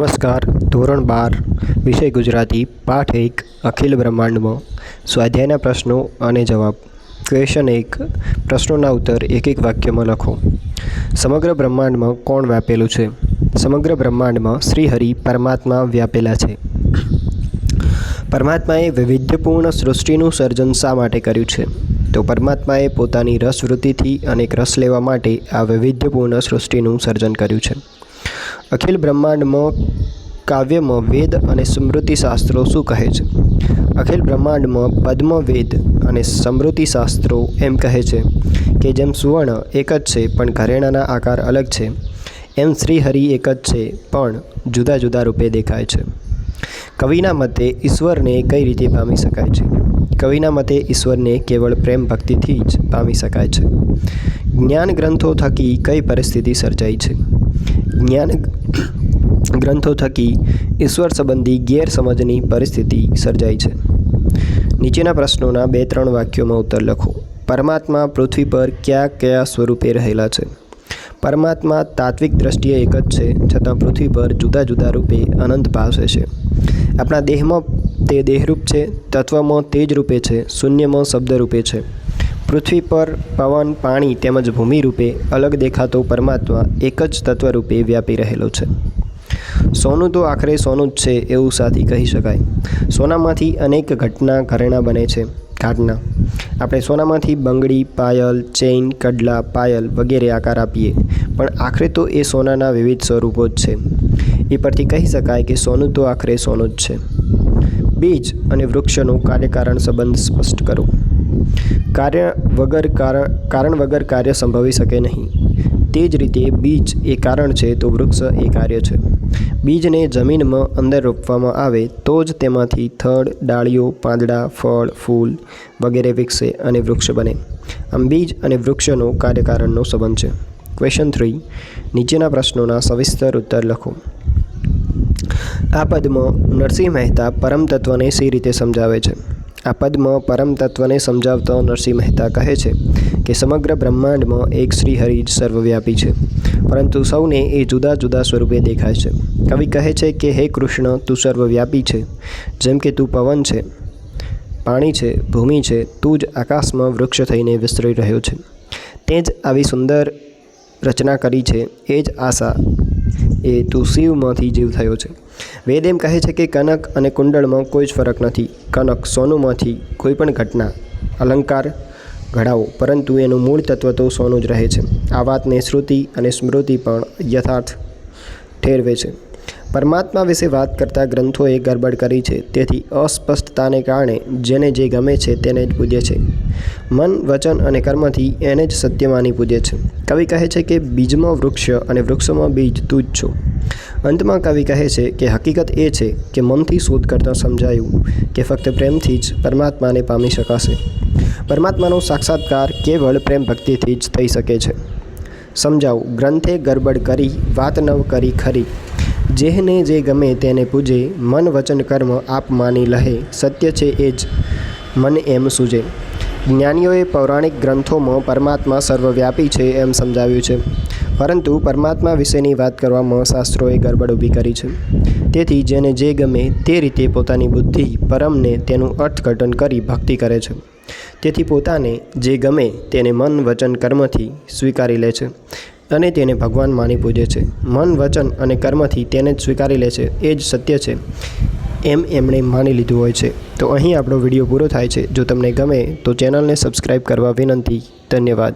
નમસ્કાર. ધોરણ બાર, વિષય ગુજરાતી, પાઠ એક, અખિલ બ્રહ્માંડમાં. સ્વાધ્યાયના પ્રશ્નો અને જવાબ. ક્વેશ્ચન એક, પ્રશ્નોના ઉત્તર એક એક વાક્યમાં લખો. સમગ્ર બ્રહ્માંડમાં કોણ વ્યાપેલું છે? સમગ્ર બ્રહ્માંડમાં શ્રીહરિ પરમાત્મા વ્યાપેલા છે. પરમાત્માએ વૈવિધ્યપૂર્ણ સૃષ્ટિનું સર્જન શા માટે કર્યું છે? તો પરમાત્માએ પોતાની રસવૃત્તિથી અનેક રસ લેવા માટે આ વૈવિધ્યપૂર્ણ સૃષ્ટિનું સર્જન કર્યું છે. અખિલ બ્રહ્માંડમાં કાવ્યમાં વેદ અને સ્મૃતિ શાસ્ત્રો શું કહે છે? અખિલ બ્રહ્માંડમાં પદ્મ વેદ અને સ્મૃતિ શાસ્ત્રો એમ કહે છે કે જેમ સુવર્ણ એક જ છે, પણ ઘરેણાના આકાર અલગ છે. એમ શ્રીહરિ એક જ છે, પણ જુદા જુદા રૂપે દેખાય છે. કવિના મતે ઈશ્વરને કઈ રીતે પામી શકાય છે? કવિના મતે ઈશ્વરને કેવળ પ્રેમ ભક્તિથી જ પામી શકાય છે. જ્ઞાન ગ્રંથો થકી કઈ પરિસ્થિતિ સર્જાઈ છે? જ્ઞાન ગ્રંથો થકી ઈશ્વર સંબંધી ગેરસમજની પરિસ્થિતિ સર્જાઈ છે. નીચેના પ્રશ્નોના બે ત્રણ વાક્યોમાં ઉત્તર લખો. પરમાત્મા પૃથ્વી પર કયા કયા સ્વરૂપે રહેલા છે? પરમાત્મા તાત્વિક દ્રષ્ટિએ એક જ છે, છતાં પૃથ્વી પર જુદા જુદા રૂપે અનંત ભાસે છે આપણા દેહમાં તે દેહરૂપ છે, તત્વમાં તેજ રૂપે છે, શૂન્યમાં શબ્દ રૂપે છે. પૃથ્વી પર પવન, પાણી તેમજ ભૂમિ રૂપે અલગ દેખાતો પરમાત્મા એક જ તત્વ રૂપે વ્યાપી રહેલો છે. સોનું તો આખરે સોનું જ છે એવું સાથી કહી શકાય. સોનામાંથી અનેક ઘટના, ઘરેણાં બને છે. ઘાટના. આપણે સોનામાંથી બંગડી, પાયલ, ચેઇન, કડલા, પાયલ વગેરે આકાર આપીએ. પણ આખરે તો એ સોનાના વિવિધ સ્વરૂપો જ છે. એ પરથી કહી શકાય કે સોનું તો આખરે સોનું જ છે. બીજ અને વૃક્ષનો કાર્યકારણ સંબંધ સ્પષ્ટ કરો. કાર્ય વગર કારણ વગર કાર્ય સંભવી શકે નહીં. તે જ રીતે બીજ એ કારણ છે તો વૃક્ષ એ કાર્ય છે. બીજને જમીનમાં અંદર રોપવામાં આવે તો જ તેમાંથી થડ, ડાળીઓ, પાંદડા, ફળ, ફૂલ વગેરે વિકસે અને વૃક્ષ બને. આમ બીજ અને વૃક્ષનો કાર્યકારણનો સંબંધ છે. ક્વેશ્ચન થ્રી નીચેના પ્રશ્નોના સવિસ્તર ઉત્તર લખો. આ પદમાં નરસિંહ મહેતા પરમ તત્વને સી રીતે સમજાવે છે. આ પદમાં પરમ તત્વને સમજાવતો નરસિંહ મહેતા કહે છે કે સમગ્ર બ્રહ્માંડમાં એક શ્રીહરિ જ સર્વવ્યાપી છે. પરંતુ સૌને એ જુદા જુદા સ્વરૂપે દેખાય છે. કવિ કહે છે કે, હે કૃષ્ણ, તું સર્વવ્યાપી છે. જેમ કે તું પવન છે, પાણી છે, ભૂમિ છે, તું જ આકાશમાં વૃક્ષ થઈને વિસ્તરી રહ્યો છે. તે જ આવી સુંદર રચના કરી છે. એ જ આશા એ તું શિવમાંથી જીવ થયો છે. વેદ એમ કહે છે કે કનક અને કુંડળમાં કોઈ જ ફરક નથી. કનક સોનુમાંથી કોઈ પણ ઘટના, અલંકાર ઘડાવો, પરંતુ એનું મૂળ તત્વ તો સોનું જ રહે છે. આ વાતને શ્રુતિ અને સ્મૃતિ પણ યથાર્થ ઠેરવે છે. પરમાત્મા વિશે વાત કરતા ગ્રંથોએ ગરબડ કરી છે. તેથી અસ્પષ્ટતાને કારણે જેને જે ગમે છે તેને જ પૂજે છે. મન, વચન અને કર્મથી એને જ સત્ય માની પૂજે છે. કવિ કહે છે કે બીજમાં વૃક્ષ અને વૃક્ષમાં બીજ તું જ છો. અંતમાં કવિ કહે છે કે હકીકત એ છે કે મનથી શોધ કરતાં સમજાયું કે ફક્ત પ્રેમથી જ પરમાત્માને પામી શકાશે. પરમાત્માનો સાક્ષાત્કાર કેવળ પ્રેમ ભક્તિથી જ થઈ શકે છે. સમજાવું, ગ્રંથે ગરબડ કરી, વાત નવ કરી ખરી. જેહને જે ગમે તેને પૂજે, મન વચન કર્મ આપ માની લહે, સત્ય છે એ જ મન એમ સૂજે. જ્ઞાનીઓએ પૌરાણિક ગ્રંથોમાં પરમાત્મા સર્વવ્યાપી છે એમ સમજાવ્યું છે. પરંતુ પરમાત્મા વિશેની વાત કરવામાં શાસ્ત્રોએ ગરબડ ઊભી કરી છે. તેથી જેને જે ગમે તે રીતે પોતાની બુદ્ધિ, પરમને તેનું અર્થઘટન કરી ભક્તિ કરે છે. તેથી પોતાને જે ગમે તેને મન વચન કર્મથી સ્વીકારી લે છે. અને તેને ભગવાન માની પૂજે છે. મન, વચન અને કર્મથી તેને જ સ્વીકારી લે છે. એ જ સત્ય છે. એમ એમણે માની લીધું હોય છે. તો અહીં આપણો વીડિયો પૂરો થાય છે. જો તમને ગમે તો ચેનલને સબસ્ક્રાઈબ કરવા વિનંતી. ધન્યવાદ.